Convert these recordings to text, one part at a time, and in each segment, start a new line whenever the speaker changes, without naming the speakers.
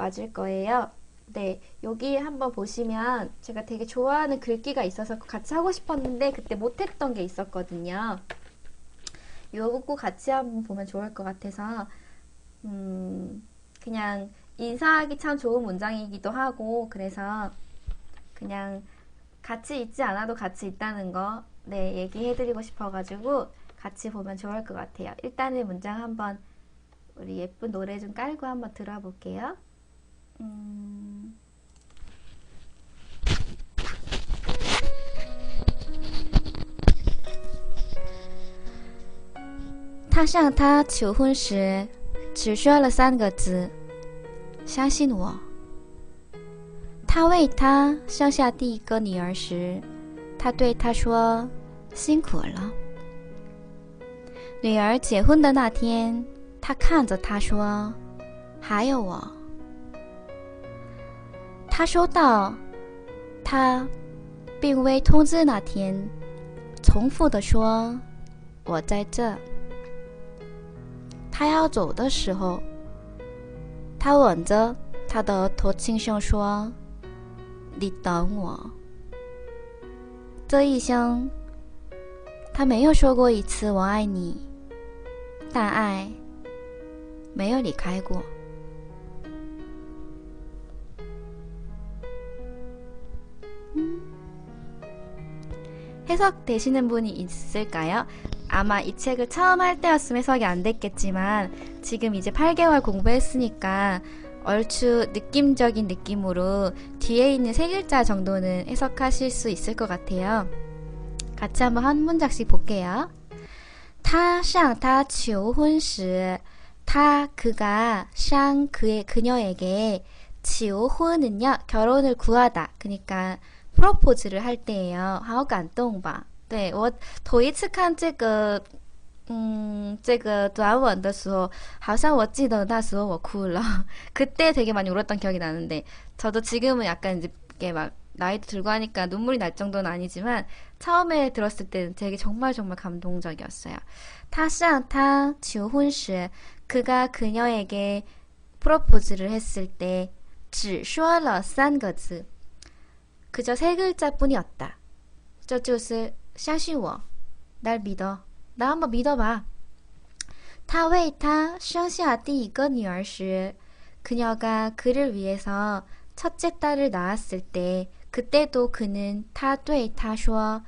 맞을 거예요. 네, 여기 한번 보시면 제가 되게 좋아하는 글귀가 있어서 같이 하고 싶었는데 그때 못했던 게 있었거든요. 요거 같이 한번 보면 좋을 것 같아서 음, 그냥 인사하기 참 좋은 문장이기도 하고 그래서 그냥 같이 있지 않아도 같이 있다는 거 네, 얘기해드리고 싶어가지고 같이 보면 좋을 것 같아요. 일단은 문장 한번 우리 예쁜 노래 좀 깔고 한번 들어볼게요. 嗯...他向她求婚时，只说了三个字：“相信我。”他为她生下第一个女儿时，他对她说：“辛苦了。”女儿结婚的那天，他看着她说：“还有我。”他收到他病危通知那天，重复的说：“我在这。”他要走的时候，他吻着他的头，轻声说：“你等我。”这一生，他没有说过一次“我爱你”。但爱没有离开过。 해석 되시는 분이 있을까요? 아마 이 책을 처음 할 때였으면 해석이 안 됐겠지만 지금 이제 8개월 공부했으니까 얼추 느낌적인 느낌으로 뒤에 있는 세 글자 정도는 해석하실 수 있을 것 같아요. 같이 한번 한 문장씩 볼게요. 他向她求婚时，他 그가 상 그의 그녀에게 求婚은요 결혼을 구하다. 그러니까 프로포즈를 할 때예요. 好感动吧？对我头一次看这个。 嗯， 这个短文的时候，好像我记得那时候我哭了。 그때 되게 많이 울었던 기억이 나는데, 저도 지금은 약간 이제 막 나이도 들고 하니까 눈물이 날 정도는 아니지만 처음에 들었을 때는 되게 정말 정말 감동적이었어요. 타시타 지혼시 그가 그녀에게 프로포즈를 했을 때 只说了三个字 그저 세 글자뿐이었다. 저주스 샤시워. 날 믿어. 나 한번 믿어봐. 타웨이타 셔시아띠 이거 니얼시 그녀가 그를 위해서 첫째 딸을 낳았을 때 그때도 그는 타웨이타 쇼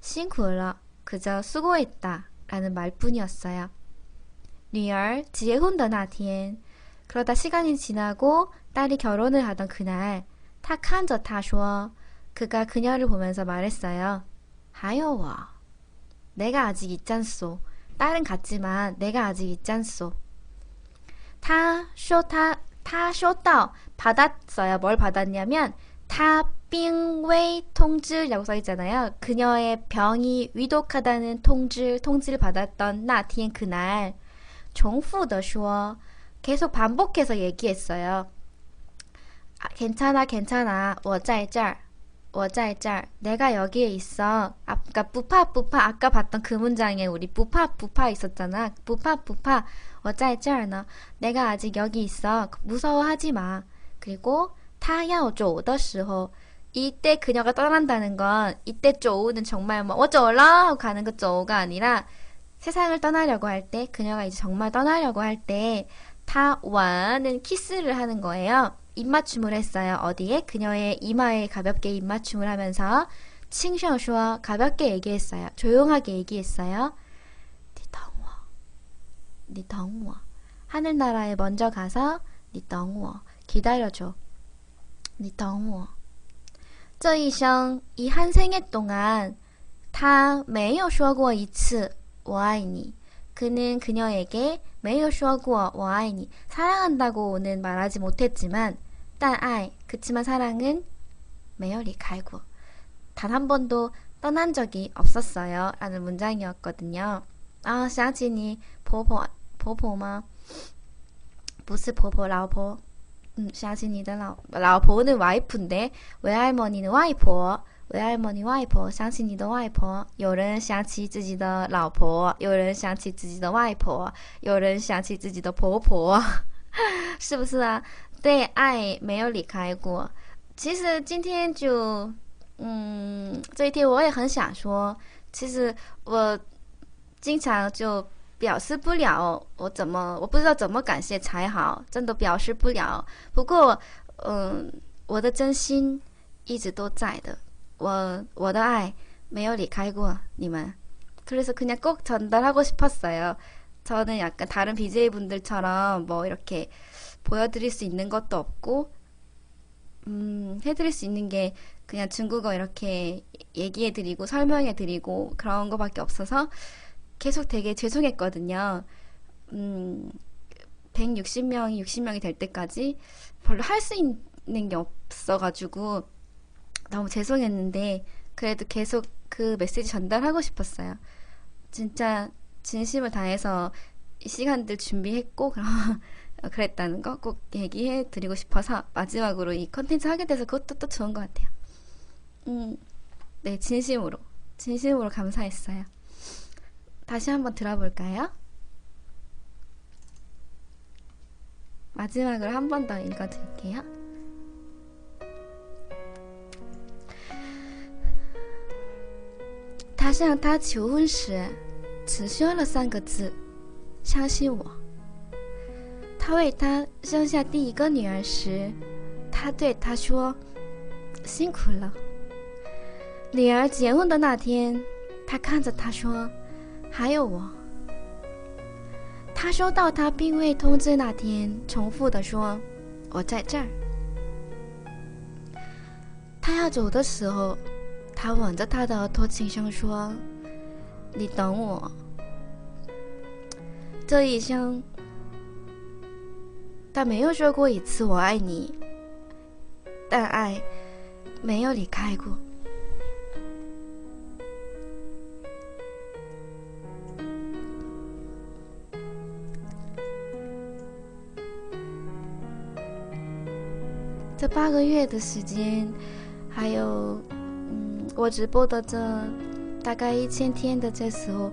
싱쿠러 그저 수고했다 라는 말뿐이었어요. 리얼 지혜혼더나티엔 그러다 시간이 지나고 딸이 결혼을 하던 그날 탁한저 타쇼 그가 그녀를 보면서 말했어요. 하여워 내가 아직 있잖소 딸은 갔지만 내가 아직 있잖소 타쇼타 타쇼다 받았어요. 뭘 받았냐면 타빙웨이 통지라고 써 있잖아요. 그녀의 병이 위독하다는 통지 통지를 받았던 나티엔 그날 종푸더说 계속 반복해서 얘기했어요. 아, 괜찮아 괜찮아 我在这儿 我在这儿 내가 여기에 있어 아까 부파 부파 아까 봤던 그 문장에 우리 부파 부파 있었잖아 부파 부파 我在这儿呢 내가 아직 여기 있어 무서워하지 마 그리고 타야오 쪼的时候 이때 그녀가 떠난다는 건 이때 쪼우는 정말 뭐 어쩌라 하고 가는 그 쪼우가 아니라 세상을 떠나려고 할 때 그녀가 이제 정말 떠나려고 할 때 타와는 키스를 하는 거예요. 입맞춤을 했어요. 어디에? 그녀의 이마에 가볍게 입맞춤을 하면서 칭셔슈와 가볍게 얘기했어요. 조용하게 얘기했어요. 니덩워 니덩워 하늘나라에 먼저 가서 니덩워 기다려줘. 你等我这一生이 한 생애 동안 他没有说过一次我爱你 그는 그녀에게 没有说过我爱你 사랑한다고는 말하지 못했지만 但爱 그치만 사랑은 没有离开过. 단 한 번도 떠난 적이 없었어요. 라는 문장이었거든요. 아, 想起你 婆婆 婆婆吗? 不是婆婆老婆. 음, 想起你的老老婆는 와이프인데 외할머니는 와이프. 외할머니 와이프, 想起你的外婆有人想起自己的老婆有人想起自己的外婆有人想起自己的婆婆是不是啊？ 对爱没有离开过。其实今天就，嗯，这一天我也很想说，其实我经常就表示不了，我怎么我不知道怎么感谢才好，真的表示不了。不过，嗯，我的真心一直都在的。워, 我的爱没有离开过你们. 그래서 그냥 꼭 전달하고 싶었어요. 저는 약간 다른 BJ 분들처럼 뭐 이렇게 보여드릴 수 있는 것도 없고, 음, 해드릴 수 있는 게 그냥 중국어 이렇게 얘기해드리고 설명해드리고 그런 거밖에 없어서 계속 되게 죄송했거든요. 음, 160명이 60명이 될 때까지 별로 할 수 있는 게 없어가지고 너무 죄송했는데 그래도 계속 그 메시지 전달하고 싶었어요. 진짜 진심을 다해서 이 시간들 준비했고 그랬다는 거 꼭 얘기해 드리고 싶어서 마지막으로 이 컨텐츠 하게 돼서 그것도 또 좋은 것 같아요. 음, 네, 진심으로 진심으로 감사했어요. 다시 한번 들어볼까요? 마지막으로 한 번 더 읽어드릴게요. 他向她求婚时， 只说了三个字：“相信我。”他为他生下第一个女儿时，他对她说：“辛苦了。”女儿结婚的那天，他看着她说：“还有我。”他收到他病危通知那天，重复的说：“我在这儿。”他要走的时候。他吻着他的额头，轻声说：“你等我。”这一生，他没有说过一次“我爱你”，但爱没有离开过。这八个月的时间，还有嗯。我直播的这大概一千天的这时候，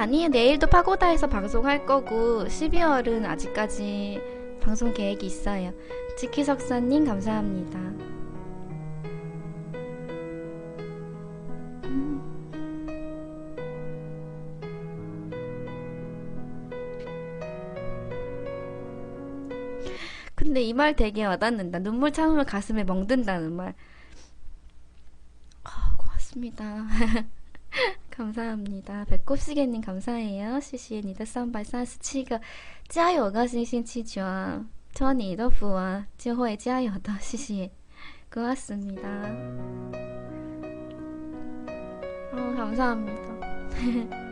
아니, 내일도 파고다에서 방송할 거고, 12월은 아직까지 방송 계획이 있어요. 지키 석사님, 감사합니다. 음. 근데 이 말 되게 와닿는다. 눈물 참으면 가슴에 멍든다는 말. 아, 고맙습니다. 감사합니다. 배꼽시계님 감사해요. 谢谢你的三百三十七个加油个星星气球，祝你的福啊，就会加油的，谢谢。 고맙습니다. 어, 감사합니다.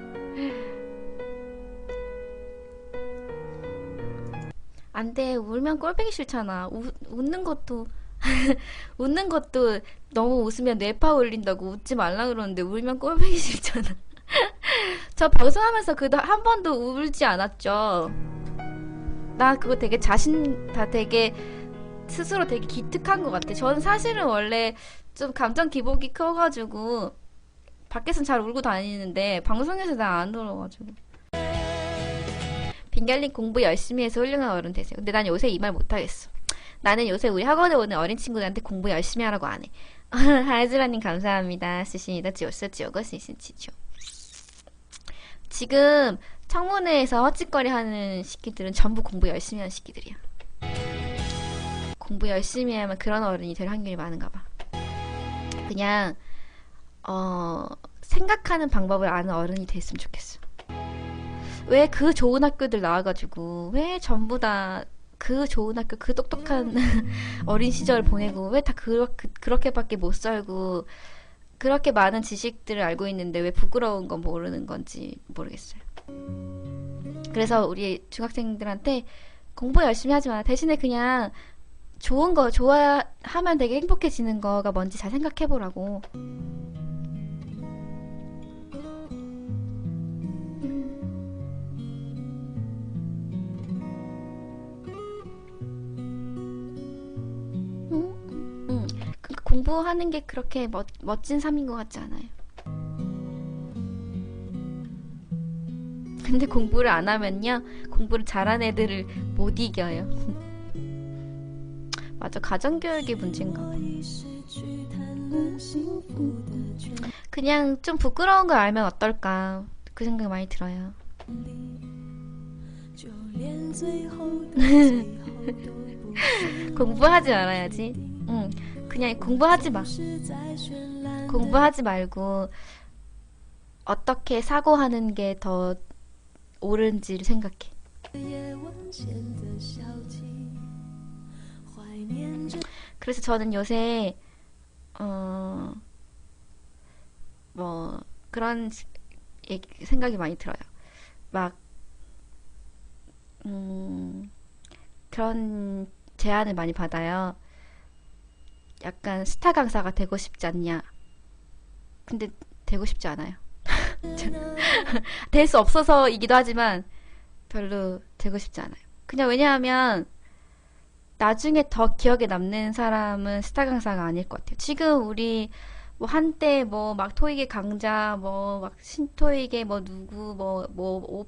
안 돼, 울면 꼴보기 싫잖아. 우, 웃는 것도 웃는 것도 너무 웃으면 뇌파 올린다고 웃지 말라 그러는데 울면 꼴보기 싫잖아. 저 방송하면서 그도 한 번도 울지 않았죠. 나 그거 되게 자신 다 되게 스스로 되게 기특한 것 같아. 저는 사실은 원래 좀 감정 기복이 커가지고 밖에선 잘 울고 다니는데 방송에서 나안 울어가지고. 빙갈린 공부 열심히 해서 훌륭한 어른 되세요. 근데 난 요새 이 말 못하겠어. 나는 요새 우리 학원에 오는 어린 친구들한테 공부 열심히 하라고 안 해. 하이즈라님 감사합니다. 시신이다 지오스 지오거 시신치죠. 지금 청문회에서 헛짓거리 하는 시키들은 전부 공부 열심히 하는 시키들이야. 공부 열심히 하면 그런 어른이 될 확률이 많은가 봐. 그냥 어 생각하는 방법을 아는 어른이 됐으면 좋겠어. 왜 그 좋은 학교들 나와가지고 왜 전부 다 그 좋은 학교 그 똑똑한 어린 시절 보내고 왜 다 그, 그, 그렇게밖에 못 살고 그렇게 많은 지식들을 알고 있는데 왜 부끄러운 건 모르는 건지 모르겠어요. 그래서 우리 중학생들한테 공부 열심히 하지 마. 대신에 그냥 좋은 거 좋아하면 되게 행복해지는 거가 뭔지 잘 생각해 보라고. 공부하는 게 그렇게 멋, 멋진 삶인 것 같지 않아요. 근데 공부를 안 하면요, 공부를 잘한 애들을 못 이겨요. 맞아, 가정교육의 문제인가 봐. 그냥 좀 부끄러운 걸 알면 어떨까. 그 생각 많이 들어요. 공부하지 말아야지. 응. 그냥 공부하지 마. 공부하지 말고 어떻게 사고하는 게 더 옳은지를 생각해. 그래서 저는 요새 어, 뭐 그런 얘기- 생각이 많이 들어요. 막 음, 그런 제안을 많이 받아요. 약간 스타 강사가 되고 싶지 않냐? 근데 되고 싶지 않아요. 될 수 없어서이기도 하지만 별로 되고 싶지 않아요. 그냥 왜냐하면 나중에 더 기억에 남는 사람은 스타 강사가 아닐 것 같아요. 지금 우리 뭐 한때 뭐 막 토익의 강자 뭐 막 신토익의 뭐 누구 뭐뭐뭐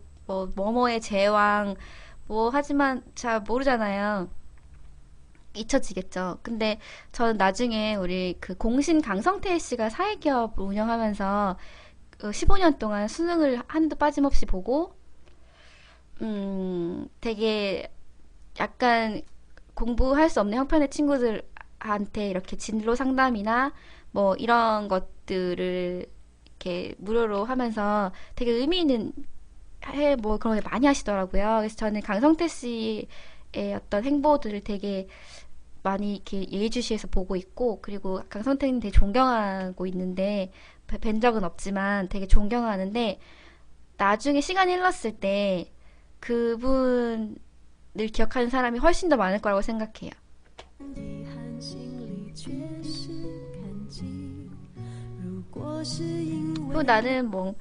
뭐뭐의 제왕 뭐 하지만 잘 모르잖아요. 잊혀지겠죠. 근데 저는 나중에 우리 그 공신 강성태 씨가 사회기업 운영하면서 15년 동안 수능을 한도 빠짐없이 보고 음 되게 약간 공부할 수 없는 형편의 친구들한테 이렇게 진로 상담이나 뭐 이런 것들을 이렇게 무료로 하면서 되게 의미 있는 해 뭐 그런 게 많이 하시더라고요. 그래서 저는 강성태 씨의 어떤 행보들을 되게 많이 이렇게 예의주시해서 보고 있고 그리고 강성태님 되게 존경하고 있는데 뵌 적은 없지만 되게 존경하는데 나중에 시간이 흘렀을 때 그분을 기억하는 사람이 훨씬 더 많을 거라고 생각해요. 그리고 나는 뭐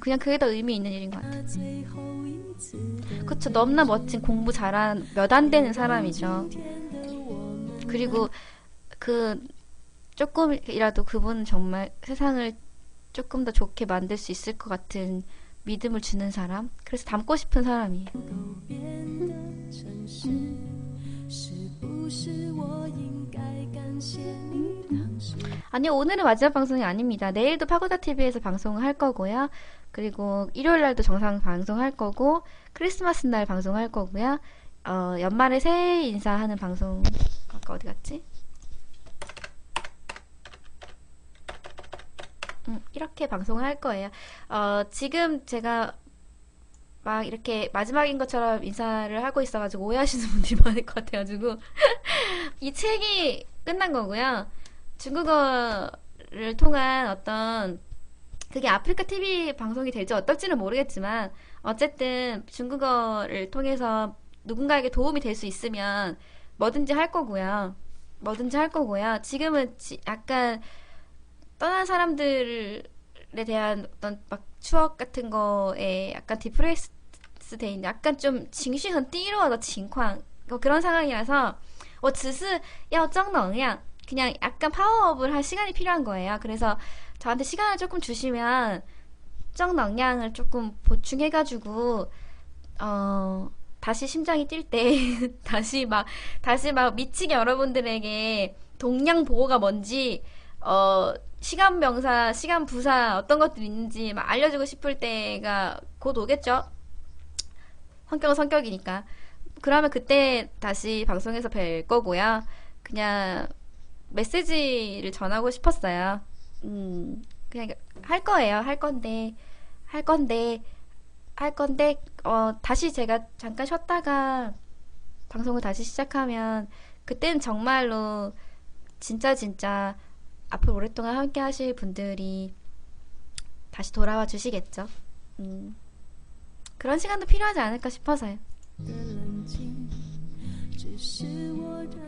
그냥 그게 더 의미 있는 일인 것 같아요. 그쵸, 너무나 멋진 공부 잘한 몇 안 되는 사람이죠. 그리고 그 조금이라도 그분은 정말 세상을 조금 더 좋게 만들 수 있을 것 같은 믿음을 주는 사람. 그래서 닮고 싶은 사람이에요. 아니요, 오늘은 마지막 방송이 아닙니다. 내일도 파고다 TV에서 방송을 할 거고요. 그리고 일요일 날도 정상 방송할 거고, 크리스마스 날 방송할 거고요. 어, 연말에 새해 인사하는 방송, 아까 어디 갔지? 음, 이렇게 방송을 할 거예요. 어, 지금 제가 막 이렇게 마지막인 것처럼 인사를 하고 있어가지고 오해하시는 분들이 많을 것 같아가지고 이 책이 끝난 거고요. 중국어를 통한 어떤 그게 아프리카 TV 방송이 될지 어떨지는 모르겠지만 어쨌든 중국어를 통해서 누군가에게 도움이 될 수 있으면 뭐든지 할 거고요. 뭐든지 할 거고요. 지금은 지, 약간 떠난 사람들에 대한 어떤 막 추억 같은 거에 약간 디프레스 돼 있는 약간 좀 징시한 띠로하다 징쾅 뭐 그런 상황이라서 我只是要正能量 그냥 약간 파워업을 할 시간이 필요한 거예요. 그래서 저한테 시간을 조금 주시면 정능량을 조금 보충해가지고 어 다시 심장이 뛸 때 다시 막 다시 막 미치게 여러분들에게 동량 보호가 뭔지 어 시간 명사, 시간 부사 어떤 것들이 있는지 막 알려주고 싶을 때가 곧 오겠죠. 성격은 성격이니까 그러면 그때 다시 방송에서 뵐 거고요. 그냥 메시지를 전하고 싶었어요. 음, 그냥 할 거예요. 할 건데, 할 건데, 할 건데, 어, 다시 제가 잠깐 쉬었다가 방송을 다시 시작하면, 그때는 정말로 진짜 진짜 앞으로 오랫동안 함께 하실 분들이 다시 돌아와 주시겠죠. 음, 그런 시간도 필요하지 않을까 싶어서요.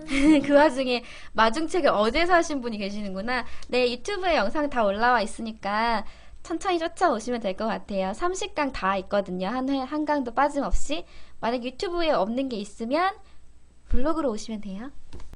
그 와중에 마중책을 어제 사신 분이 계시는구나. 네, 유튜브에 영상 다 올라와 있으니까 천천히 쫓아오시면 될 것 같아요. 30강 다 있거든요. 한, 회, 한 강도 빠짐없이. 만약 유튜브에 없는 게 있으면 블로그로 오시면 돼요.